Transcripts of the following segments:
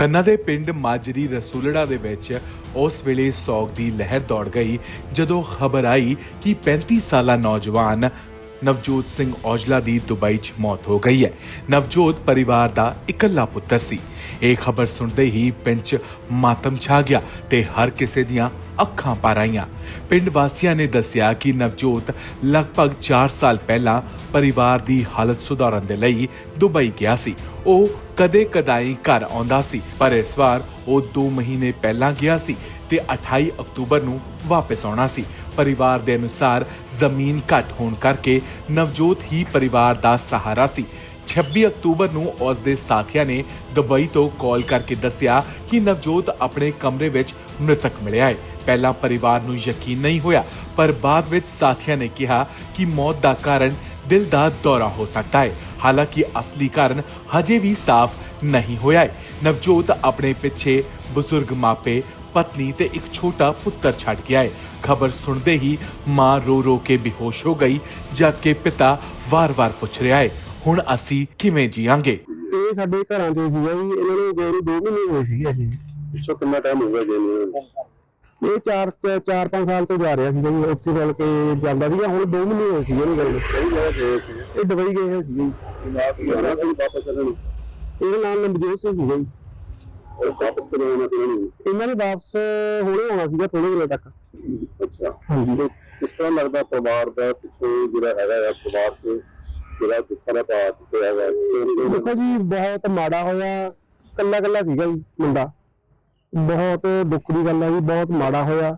ਖੰਨਾ ਦੇ ਪਿੰਡ ਮਾਜਰੀ ਰਸੂਲੜਾ ਦੇ ਵਿੱਚ ਉਸ ਵੇਲੇ ਸੋਗ ਦੀ ਲਹਿਰ ਦੌੜ ਗਈ ਜਦੋਂ ਖਬਰ ਆਈ ਕਿ 35 ਸਾਲਾ ਨੌਜਵਾਨ ਨਵਜੋਤ ਸਿੰਘ ਔਜਲਾ ਦੀ ਦੁਬਈ 'ਚ ਮੌਤ ਹੋ ਗਈ ਹੈ। ਨਵਜੋਤ ਪਰਿਵਾਰ ਦਾ ਇਕੱਲਾ ਪੁੱਤਰ ਸੀ। ਇਹ ਖਬਰ ਸੁਣਦੇ ਹੀ ਪਿੰਡ 'ਚ ਮਾਤਮ ਛਾ ਗਿਆ ਤੇ ਹਰ ਕਿਸੇ ਦੀਆਂ ਅੱਖਾਂ ਭਰ ਆਈਆਂ। ਪਿੰਡ ਵਾਸੀਆਂ ਨੇ ਦੱਸਿਆ ਕਿ ਨਵਜੋਤ ਲਗਭਗ 4 ਸਾਲ ਪਹਿਲਾਂ ਪਰਿਵਾਰ ਦੀ ਹਾਲਤ ਸੁਧਾਰਨ ਦੇ ਲਈ ਦੁਬਈ ਗਿਆ ਸੀ। ਉਹ ਕਦੇ ਕਦਾਈ ਘਰ ਆਉਂਦਾ ਸੀ, ਪਰ ਇਸ ਵਾਰ ਉਹ 2 ਮਹੀਨੇ ਪਹਿਲਾਂ ਗਿਆ ਸੀ ਤੇ 28 ਅਕਤੂਬਰ ਨੂੰ ਵਾਪਸ ਆਉਣਾ ਸੀ। ਪਰਿਵਾਰ ਦੇ ਅਨੁਸਾਰ ਜ਼ਮੀਨ ਘੱਟ ਹੋਣ ਕਰਕੇ ਨਵਜੋਤ ਹੀ ਪਰਿਵਾਰ ਦਾ ਸਹਾਰਾ ਸੀ। 26 ਅਕਤੂਬਰ ਨੂੰ ਉਸ ਦੇ ਸਾਥੀਆਂ ਨੇ ਦੁਬਈ ਤੋਂ ਕਾਲ ਕਰਕੇ ਦੱਸਿਆ ਕਿ ਨਵਜੋਤ ਆਪਣੇ ਕਮਰੇ ਵਿੱਚ ਮ੍ਰਿਤਕ ਮਿਲਿਆ ਹੈ। ਪਹਿਲਾਂ ਪਰਿਵਾਰ ਨੂੰ ਯਕੀਨ ਨਹੀਂ ਹੋਇਆ, ਪਰ ਬਾਅਦ ਵਿੱਚ ਸਾਥੀਆਂ ਨੇ ਕਿਹਾ ਕਿ ਮੌਤ ਦਾ ਕਾਰਨ ਦਿਲ ਦਾ ਦੌਰਾ ਹੋ ਸਕਦਾ ਹੈ। ਹਾਲਾਂਕਿ ਅਸਲੀ ਕਾਰਨ ਹਜੇ ਵੀ ਸਾਫ਼ ਨਹੀਂ ਹੋਇਆ ਹੈ। ਨਵਜੋਤ ਆਪਣੇ ਪਿੱਛੇ ਬਜ਼ੁਰਗ ਮਾਪੇ, ਪਤਨੀ ਤੇ ਇੱਕ ਛੋਟਾ ਪੁੱਤਰ ਛੱਡ ਗਿਆ ਹੈ। ਖਬਰ ਸੁਣਦੇ ਹੀ ਮਾਂ ਰੋ ਰੋ ਕੇ ਬੇਹੋਸ਼ ਹੋ ਗਈ ਜਦਕਿ ਪਿਤਾ ਵਾਰ-ਵਾਰ ਪੁੱਛ ਰਿਹਾ ਹੈ ਹੁਣ ਅਸੀਂ ਕਿਵੇਂ ਜੀਵਾਂਗੇ ਇਹ ਸਾਡੇ ਘਰਾਂ ਦੇ ਸੀਗਾ ਜੀ ਇਹਨਾਂ ਨੂੰ ਗਏ ਨੂੰ 2 ਮਹੀਨੇ ਹੋਏ ਸੀਗੇ ਜੀ ਪਿੱਛੋਂ ਕਿੰਨਾ ਟਾਈਮ ਹੋ ਗਿਆ ਗਏ ਨੂੰ? ਇਹ 4 4 5 ਸਾਲ ਤੋਂ ਜਾ ਰਿਹਾ ਸੀਗਾ ਜੀ ਉੱਥੇ ਮਿਲ ਕੇ ਜਾਂਦਾ ਸੀਗਾ ਹੁਣ 2 ਮਹੀਨੇ ਹੋਏ ਸੀਗੇ ਇਹਨੂੰ ਜਗ੍ਹਾ ਗਏ ਸੀ ਇਹ ਦੁਬਈ ਗਏ ਹੋਏ ਸੀਗੇ ਜੀ। ਵਾਪਸ ਇਹਦਾ ਨਾਮ ਨਵਜੋਤ ਸਿੰਘ ਸੀਗਾ ਜੀ। ਉਹ ਵਾਪਸ ਕਦੋਂ ਆਉਣਾ ਸੀ ਇਹਨਾਂ ਨੂੰ? ਵਾਪਸ ਹੁਣੇ ਆਉਣਾ ਸੀਗਾ ਥੋੜੇ ਦਿਨਾਂ ਤੱਕ। ਅੱਛਾ। ਹਾਂਜੀ। ਤੇ ਕਿਸ ਤਰ੍ਹਾਂ ਲੱਗਦਾ ਪਰਿਵਾਰ ਦਾ ਪਿੱਛੋਂ ਜਿਹੜਾ ਹੈਗਾ ਆ ਪਰਿਵਾਰ ਤੋਂ ਜਿਹੜਾ ਦੁੱਖਾਂ ਦਾ ਪਾਤ ਤੇ ਹੈਗਾ ਤੇ ਦੇਖੋ ਜੀ ਬਹੁਤ ਮਾੜਾ ਹੋਇਆ ਕੱਲਾ ਕੱਲਾ ਸੀਗਾ ਜੀ ਮੁੰਡਾ। ਬਹੁਤ ਦੁੱਖ ਦੀ ਗੱਲ ਹੈ ਜੀ ਬਹੁਤ ਮਾੜਾ ਹੋਇਆ।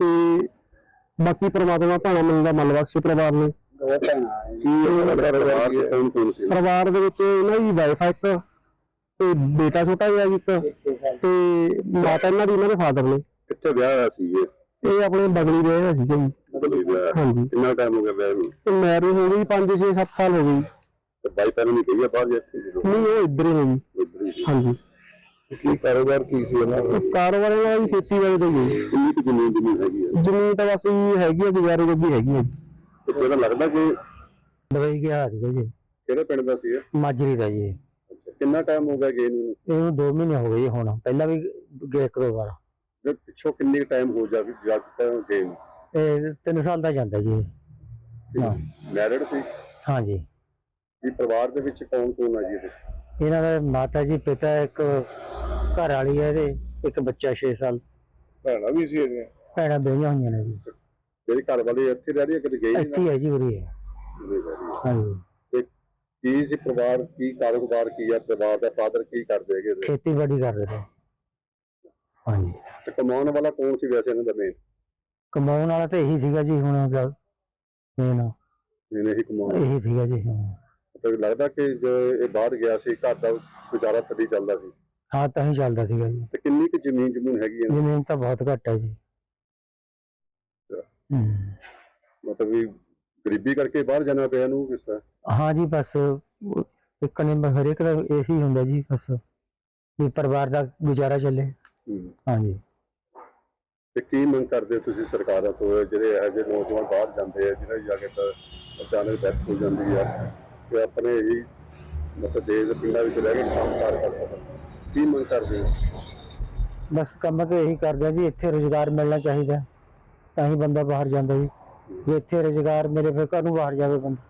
ਤੇ ਬਾਕੀ ਪ੍ਰਮਾਤਮਾ ਭਾਣਾ ਮਨ ਦਾ ਮਨ ਬਖਸ਼ੇ ਪਰਿਵਾਰ ਨੂੰ। ਕੀ ਦਾ ਪਰਿਵਾਰ ਚ ਕੌਣ ਕੌਣ ਸੀ? ਪਰਿਵਾਰ ਦੇ ਵਿੱਚ ਇਹਨਾਂ ਦੀ ਵਾਈਫ ਆ ਇੱਕ ਤੇ ਬੇਟਾ ਛੋਟਾ ਜਿਹਾ ਜੀ ਇੱਕ ਤੇ ਮਾਤਾ ਇਹਨਾਂ ਦੀ ਇਹਨਾਂ ਦੇ ਫਾਦਰ ਨੇ। ਕਿੱਥੇ ਵਿਆਹ ਹੋਇਆ ਸੀ ਇਹ? ਇਹ ਆਪਣੇ ਬਗਲੀ ਦੇ ਹੋਏ ਸੀਗੇ ਜੀ। ਵਿਆਹ। ਹਾਂਜੀ। ਕਿੰਨਾ ਟਾਈਮ ਹੋ ਗਿਆ ਵਿਆਹ ਨੂੰ? ਤੇ ਮੈਰਿਜ ਹੋ ਗਈ 5 6 7 ਸਾਲ ਹੋ ਗਈ ਤੇ ਬਾਈ ਪਹਿਲਾਂ ਨਹੀਂ ਕਹੀ ਆ ਬਾਹਰ ਜਾਂਦੇ ਨਹੀਂ ਉਹ ਇੱਧਰ ਹੀ ਨੇ ਜੀ। ਇੱਧਰ ਹੀ ਸੀ। ਹਾਂਜੀ। ਕੀ ਕਾਰੋਬਾਰ ਕੀ ਸੀ ਇਹਨਾਂ ਦਾ? ਉਹ ਕਾਰੋਬਾਰ ਇਹਨਾਂ ਦੀ ਖੇਤੀਬਾੜੀ ਦਾ ਹੀ ਹੈ। ਜੀ। ਕਿੰਨੀ ਕੁ ਜ਼ਮੀਨ ਜ਼ਮੀਨ ਹੈਗੀ ਹੈ? ਜ਼ਮੀਨ ਤਾਂ ਬਸ ਜੀ ਹੈਗੀ ਆ ਗੁਜ਼ਾਰੇ ਜੋਗੀ ਹੈਗੀ ਆ। ਜੀ ਤੇ ਜਿਹੜਾ ਲੱਗਦਾ ਕਿ ਦੁਬਈ ਗਿਆ ਸੀਗਾ ਜੀ। ਕਿਹੜੇ ਪਿੰਡ ਦਾ ਸੀ ਇਹ? ਮਾਜਰੀ ਦਾ ਜੀ। ਅੱਛਾ ਕਿੰਨਾ ਟਾਈਮ ਹੋ ਗਿਆ ਗਏ ਨੂੰ? ਇਹਨੂੰ 2 ਮਹੀਨੇ ਹੋ ਗਏ ਜੀ ਹੁਣ। ਪਹਿਲਾਂ ਵੀ ਗਏ ਇੱਕ ਦੋ ਵਾਰ। ਤੇ ਪਿੱਛੋਂ ਕਿੰਨੇ ਟਾਈਮ ਹੋ ਜਾ ਵੀ ਜਾ ਚੁੱਕਾ ਹੈ ਗਏ ਨੂੰ ਇਹ 3 ਸਾਲ ਦਾ ਜਾਂਦਾ ਜੀ ਹਾਂ। ਮੈਰਿਡ ਸੀ? ਹਾਂਜੀ। ਕੀ ਪਰਿਵਾਰ ਦੇ ਵਿੱਚ ਕੌਣ ਕੌਣ ਆ ਜੀ ਇਹਦੇ ਇਹਨਾਂ ਦੇ ਮਾਤਾ ਜੀ ਪਿਤਾ ਇੱਕ ਘਰ ਵਾਲੀ ਹੈ ਇਹਦੇ ਇੱਕ ਬੱਚਾ 6 ਸਾਲ। ਭੈਣਾਂ ਵੀ ਸੀ ਇਹਦੀਆਂ? ਭੈਣਾਂ ਬਈਆਂ ਹੋਈਆਂ ਨੇ ਜੀ। ਜਿਹੜੀ ਘਰ ਵਾਲੀ ਇੱਥੇ ਰਹਿ ਰਹੀ ਹੈ ਕਦੇ ਗਈ ਇੱਥੇ ਹੀ ਹੈ ਜੀ ਉਰੀ ਹੈ ਨਹੀਂ ਹਾਂਜੀ। ਕੀ ਸੀ ਪਰਿਵਾਰ ਕੀ ਕਾਰੋਬਾਰ ਕੀ ਆ? ਪਰਿਵਾਰ ਦਾ ਫਾਦਰ ਕੀ ਕਰਦੇ ਹੈਗੇ ਇਹਦੇ? ਖੇਤੀਬਾੜੀ ਕਰਦੇ ਨੇ। ਹਾਂਜੀ। ਤੇ ਕਮਾਉਣ ਵਾਲਾ ਕੌਣ ਸੀ ਵੈਸੇ ਇਹਨਾਂ ਦਾ ਮੇਨ ਕਮਾਉਣ ਵਾਲਾ ਤਾਂ ਇਹੀ ਸੀਗਾ ਜੀ ਹੁਣ ਦਾ ਮੇਨ ਇਹਨੇ ਹੀ ਕਮਾਉਣ। ਇਹੀ ਸੀਗਾ ਜੀ ਹਾਂ। ਤੇ ਲੱਗਦਾ ਕਿ ਜੋ ਇਹ ਬਾਹਰ ਗਿਆ ਸੀ ਘਰ ਦਾ ਗੁਜ਼ਾਰਾ ਤਦੀ ਚੱਲਦਾ ਸੀ। ਹਾਂ ਤਾਂ ਹੀ ਚੱਲਦਾ ਸੀਗਾ ਜੀ। ਤੇ ਕਿੰਨੀ ਕੁ ਜ਼ਮੀਨ ਜਮੂਨ ਹੈਗੀ ਹੈ ਜ਼ਮੀਨ ਤਾਂ ਬਹੁਤ ਘੱਟ ਹੈ ਜੀ। ਹੂੰ। ਮਤਲਬ ਵੀ ਗਰੀਬੀ ਕਰਕੇ ਬਾਹਰ ਜਾਣਾ ਪਿਆ ਇਹਨੂੰ ਕਿਸ ਤਰ੍ਹਾਂ? ਹਾਂ ਜੀ ਬਸ ਇੱਕ ਨੇ ਹਰੇਕ ਦਾ ਇਹੀ ਹੁੰਦਾ ਜੀ ਬਸ ਵੀ ਪਰਿਵਾਰ ਦਾ ਗੁਜ਼ਾਰਾ ਚੱਲੇ। ਹਾਂ ਜੀ। ਤੇ ਕੀ ਮੰਗ ਕਰਦੇ ਹੋ ਤੁਸੀਂ ਸਰਕਾਰਾਂ ਤੋਂ? ਜਿਹੜੇ ਇਹੋ ਜਿਹੇ ਨੌਜਵਾਨ ਬਾਹਰ ਜਾਂਦੇ ਆ, ਜਿਹਨਾਂ ਦੀ ਜਾ ਕੇ ਤਾਂ ਅਚਾਨਕ ਡੈਥ ਹੋ ਜਾਂਦੀ ਆ, ਤੇ ਆਪਣੇ ਹੀ ਮਤਲਬ ਦੇਸ਼ ਦੇ ਪਿੰਡਾਂ ਵਿੱਚ ਰਹਿ ਕੇ ਕੰਮਕਾਰ ਕਰ ਸਕਣ। ਕੀ ਮੰਗ ਕਰਦੇ ਹੋ? ਬਸ ਕੰਮ ਤਾਂ ਇਹੀ ਕਰਦੇ ਆ ਜੀ, ਇੱਥੇ ਰੋਜ਼ਗਾਰ ਮਿਲਣਾ ਚਾਹੀਦਾ। ਤਾਂ ਹੀ ਬੰਦਾ ਬਾਹਰ ਜਾਂਦਾ ਜੀ। ਜੇ ਇੱਥੇ ਰੋਜ਼ਗਾਰ ਮੇਰੇ ਫਿਰ ਘਰ ਨੂੰ ਬਾਹਰ ਜਾਵੇ ਬੰਦਾ?